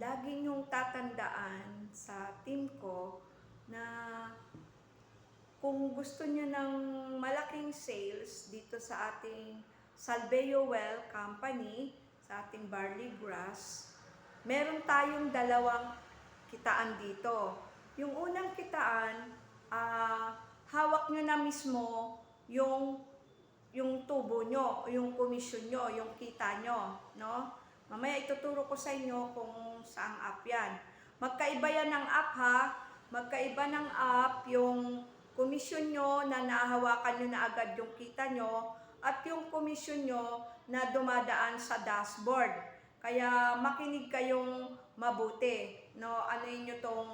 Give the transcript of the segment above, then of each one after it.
lagi niyong tatandaan sa team ko na kung gusto niyo ng malaking sales dito sa ating Salveo Well Company, sa ating barley grass, meron tayong dalawang kitaan dito. Yung unang kitaan, ah, hawak nyo na mismo yung yung tubo nyo, yung komisyon nyo, yung kita nyo, no? Mamaya ituturo ko sa inyo kung saang app yan. Magkaiba yan ng app ha, magkaiba ng app yung komisyon nyo na nahahawakan nyo na agad yung kita nyo at yung komisyon nyo na dumadaan sa dashboard. Kaya makinig kayong mabuti. No? Ano nyo tong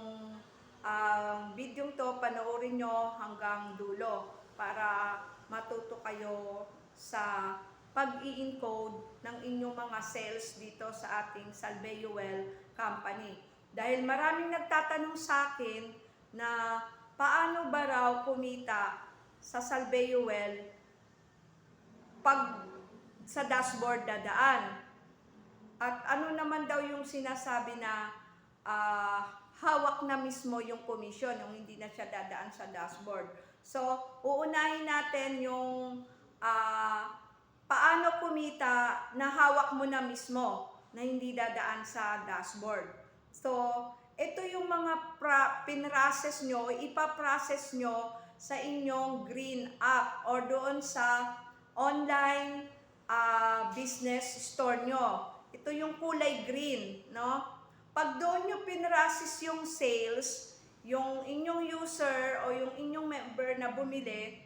ang video to, panoorin nyo hanggang dulo para matuto kayo sa pag-i-encode ng inyong mga sales dito sa ating Salveo Company. Dahil maraming nagtatanong sa akin na paano ba raw kumita sa Salveo pag sa dashboard dadaan. At ano naman daw yung sinasabi na ah, hawak na mismo yung komisyon, yung hindi na siya dadaan sa dashboard. So, uunahin natin yung ah, kumita na hawak mo na mismo na hindi dadaan sa dashboard. So, ito yung mga pra- pinrocess nyo, ipaprocess nyo sa inyong green app or doon sa online ah, business store nyo. Ito yung kulay green, no? Pag doon nyo pinrasis yung sales, yung inyong user o yung inyong member na bumili,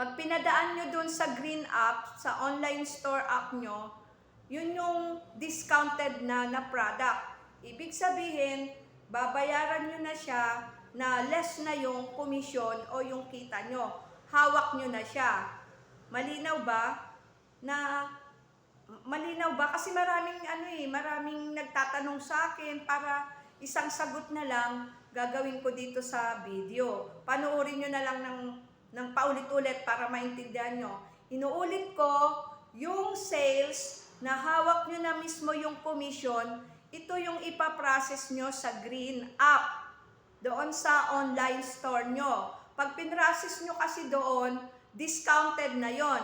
pag pinadaan nyo doon sa green app, sa online store app nyo, yun yung discounted na na product. Ibig sabihin, babayaran nyo na siya na less na yung komisyon o yung kita nyo. Hawak nyo na siya. Malinaw ba? Na malinaw ba? Kasi maraming ano eh, maraming nagtatanong sa akin para isang sagot na lang gagawin ko dito sa video. Panoorin nyo na lang ng, ng paulit-ulit para maintindihan nyo. Inuulit ko, yung sales na hawak nyo na mismo yung commission, ito yung ipaprocess nyo sa green app doon sa online store nyo. Pag pinrocess nyo kasi doon, discounted na yon.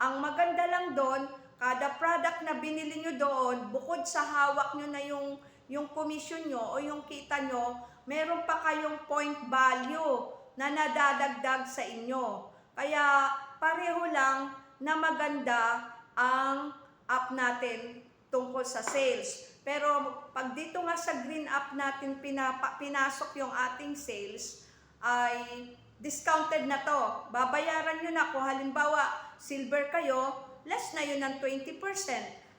Ang maganda lang doon, kada product na binili nyo doon, bukod sa hawak nyo na yung, yung commission nyo o yung kita nyo, meron pa kayong point value na nadadagdag sa inyo. Kaya pareho lang na maganda ang app natin tungkol sa sales. Pero pag dito nga sa green app natin pinapa, pinasok yung ating sales, ay discounted na to. Babayaran nyo na kung halimbawa silver kayo, less na yun ng 20%.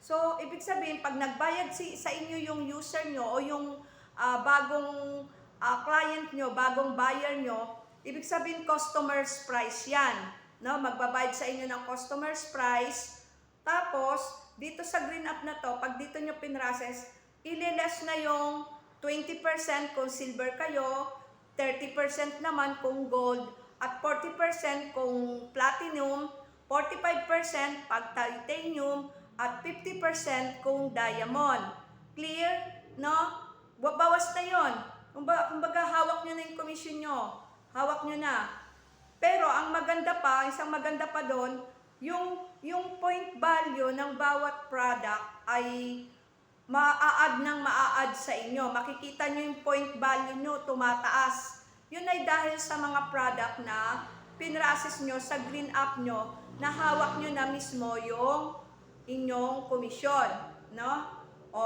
So, ibig sabihin, pag nagbayad si, sa inyo yung user nyo o yung ah, bagong ah, client nyo, bagong buyer nyo, ibig sabihin customer's price yan. No? Magbabayad sa inyo ng customer's price. Tapos, dito sa green up na to, pag dito nyo pinrases, ililes na yung 20% kung silver kayo, 30% naman kung gold, at 40% kung platinum, 45% pag titanium, at 50% kung diamond. Clear? No? Bawas na yon. Kumbaga, kumbaga hawak nyo na yung commission nyo. Hawak nyo na. Pero ang maganda pa, isang maganda pa doon, yung, yung point value ng bawat product ay maa-add ng maa-add sa inyo. Makikita nyo yung point value nyo tumataas. Yun ay dahil sa mga product na pinrasis nyo sa green up nyo na hawak nyo na mismo yung inyong komisyon. No? O,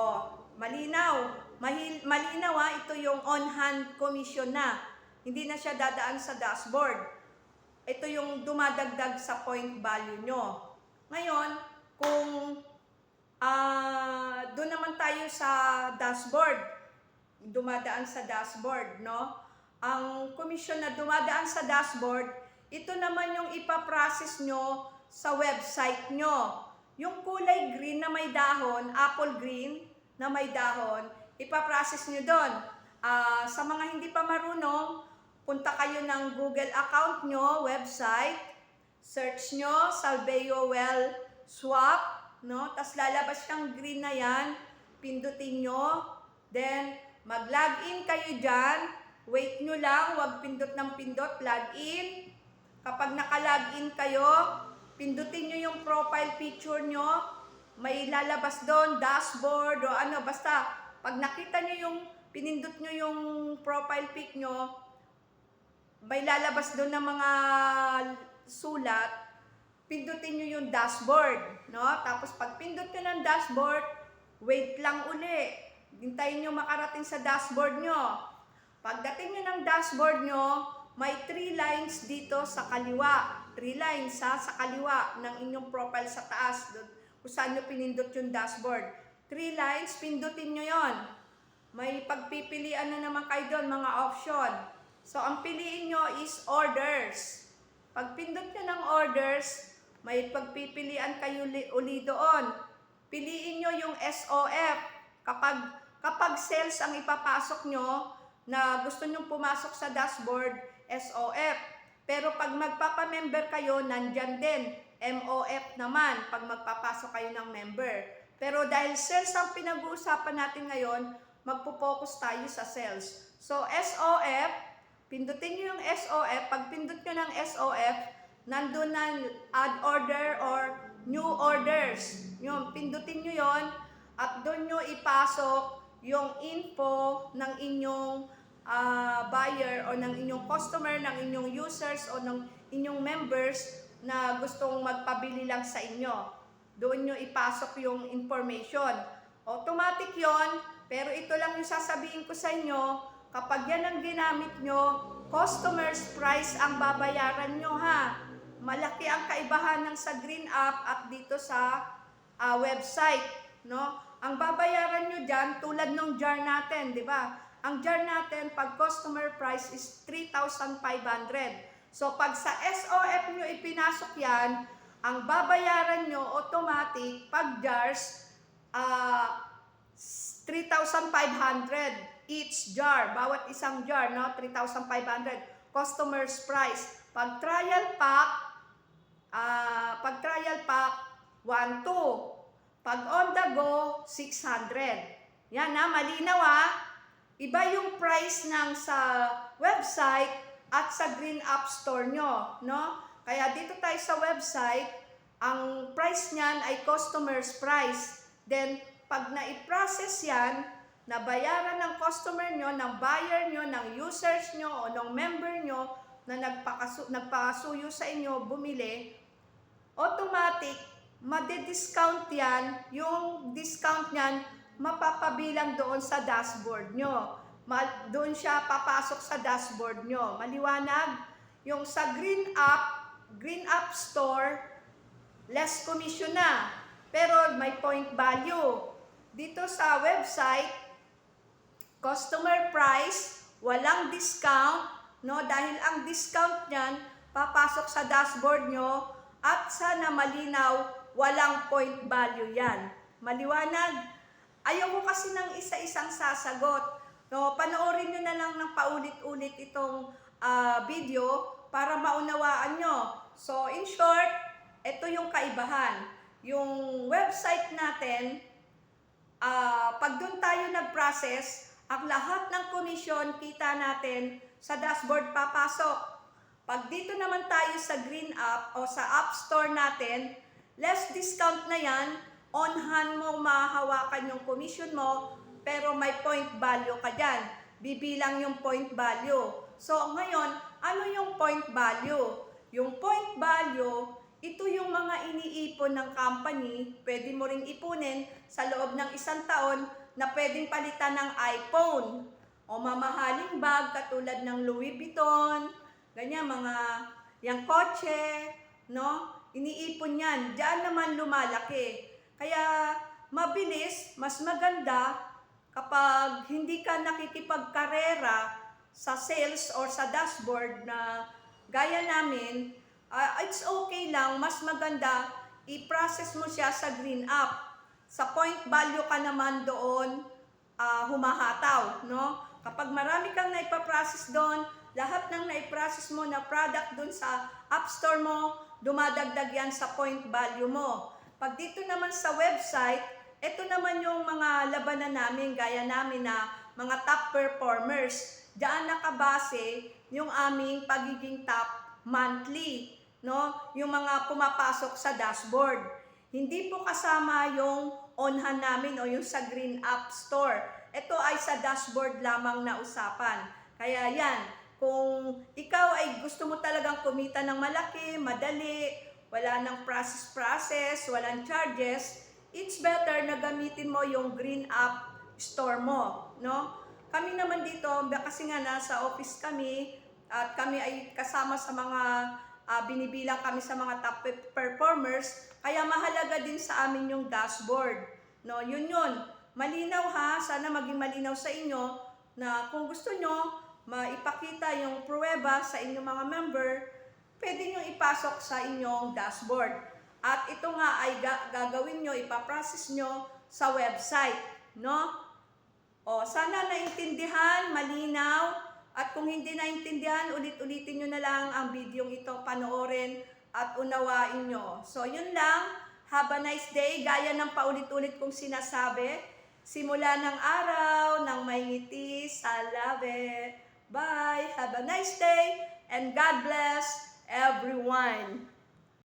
malinaw. Mahil, malinaw ha, ito yung on-hand commission na. Hindi na siya dadaan sa dashboard ito yung dumadagdag sa point value nyo. Ngayon, kung ah doon naman tayo sa dashboard, dumadaan sa dashboard, no? Ang commission na dumadaan sa dashboard, ito naman yung ipaprocess nyo sa website nyo. Yung kulay green na may dahon, apple green na may dahon, ipaprocess nyo doon. Ah, sa mga hindi pa marunong, punta kayo ng Google account nyo, website, search nyo, Salveo Well Swap, no? Tapos lalabas yung green na yan, pindutin nyo nyo. Then, mag-login kayo dyan. Wait nyo lang, huwag pindot ng pindot, login. Kapag naka-login kayo, pindutin nyo yung profile picture nyo. May lalabas doon, dashboard o ano, basta pag nakita nyo yung, pinindot nyo yung profile pic nyo, may lalabas doon ng mga sulat, pindutin nyo yung dashboard, no? Tapos pag pindot nyo ng dashboard, wait lang uli. Hintayin nyo makarating sa dashboard nyo. Pagdating nyo ng dashboard nyo, may three lines dito sa kaliwa. Three lines ha, sa kaliwa ng inyong profile sa taas, doon, kung saan nyo pinindot yung dashboard. Three lines, pindutin nyo yon. May pagpipilian na naman kayo doon, mga option. So, ang piliin nyo is orders. Pag pindot nyo ng orders, may pagpipilian kayo li- uli doon. Piliin nyo yung SOF. Kapag, kapag sales ang ipapasok nyo, na gusto nyo pumasok sa dashboard, SOF. Pero pag magpapamember kayo, nandyan din, MOF naman, pag magpapasok kayo ng member. Pero dahil sales ang pinag-uusapan natin ngayon, magpo-focus tayo sa sales. So, SOF, pindutin nyo yung SOF. Pag pindot nyo ng SOF, nandun na add order or new orders. Yung pindutin nyo yon at doon nyo ipasok yung info ng inyong ah, buyer o ng inyong customer, ng inyong users o ng inyong members na gustong magpabili lang sa inyo. Doon nyo ipasok yung information. Automatic yon pero ito lang yung sasabihin ko sa inyo, kapag yan ang ginamit nyo, customer's price ang babayaran nyo ha. Malaki ang kaibahan ng sa Green App at dito sa ah, website, no? Ang babayaran nyo dyan, tulad ng jar natin, di ba? Ang jar natin, pag customer price is 3,500. So, pag sa SOF nyo ipinasok yan, ang babayaran nyo automatic, pag jars, ah 3,500 each jar, bawat isang jar, no? 3,500. Customer's price. Pag trial pack, ah pag trial pack, 1, 2. Pag on the go, 600. Yan na, malinaw ha. Iba yung price ng sa website at sa Green App Store nyo, no? Kaya dito tayo sa website, ang price niyan ay customer's price. Then, pag na-process yan, nabayaran ng customer nyo, ng buyer nyo, ng users nyo, o ng member nyo na nagpakasu- nagpakasuyo sa inyo, bumili, automatic, made-discount yan, yung discount niyan, mapapabilang doon sa dashboard nyo. Ma- doon siya papasok sa dashboard nyo. Maliwanag? Yung sa Green App, Green App Store, less commission na. Pero may point value. Dito sa website, customer price, walang discount, no? Dahil ang discount niyan, papasok sa dashboard nyo at sana malinaw, walang point value yan. Maliwanag? Ayaw ko kasi ng isa-isang sasagot. No, panoorin nyo na lang ng paulit-ulit itong ah, video para maunawaan nyo. So, in short, ito yung kaibahan. Yung website natin, ah, pag doon tayo nag-process, ang lahat ng komisyon kita natin sa dashboard papasok. Pag dito naman tayo sa Green App o sa App Store natin, less discount na yan, on hand mo mahahawakan yung commission mo, pero may point value ka dyan. Bibilang yung point value. So ngayon, ano yung point value? Yung point value, ito yung mga iniipon ng company, pwede mo ring ipunin sa loob ng isang taon na pwedeng palitan ng iPhone o mamahaling bag katulad ng Louis Vuitton, ganyan mga yung kotse, no? Iniipon yan. Diyan naman lumalaki. Kaya mabilis, mas maganda kapag hindi ka nakikipagkarera sa sales or sa dashboard na gaya namin, ah, it's okay lang, mas maganda i-process mo siya sa Green App. Sa point value ka naman doon ah, humahataw, no? Kapag marami kang naipaprocess doon, lahat ng naiprocess mo na product doon sa App Store mo, dumadagdag yan sa point value mo. Pag dito naman sa website, Ito naman yung mga labanan namin, gaya namin na mga top performers. Diyan nakabase yung aming pagiging top monthly, no? Yung mga pumapasok sa dashboard. Hindi po kasama yung onhan namin o yung sa Green App Store. Ito ay sa dashboard lamang na usapan. Kaya yan, kung ikaw ay gusto mo talagang kumita ng malaki, madali, wala nang process-process, walang charges, it's better na gamitin mo yung Green App Store mo, no? Kami naman dito, kasi nga nasa office kami, at kami ay kasama sa mga ah, binibilang kami sa mga top pe- performers, kaya mahalaga din sa amin yung dashboard. No, yun yun. Malinaw ha, sana maging malinaw sa inyo na kung gusto nyo maipakita yung pruweba sa inyong mga member, pwede nyo ipasok sa inyong dashboard. At ito nga ay ga- gagawin nyo, ipaprocess nyo sa website. No? O, sana naintindihan, malinaw, at kung hindi naintindihan, ulit-ulitin nyo na lang ang video ito, panoorin at unawain nyo. So, yun lang. Have a nice day. Gaya ng paulit-ulit kong sinasabi, simula ng araw, ng may ngiti, sa labi. Bye! Have a nice day, and God bless everyone.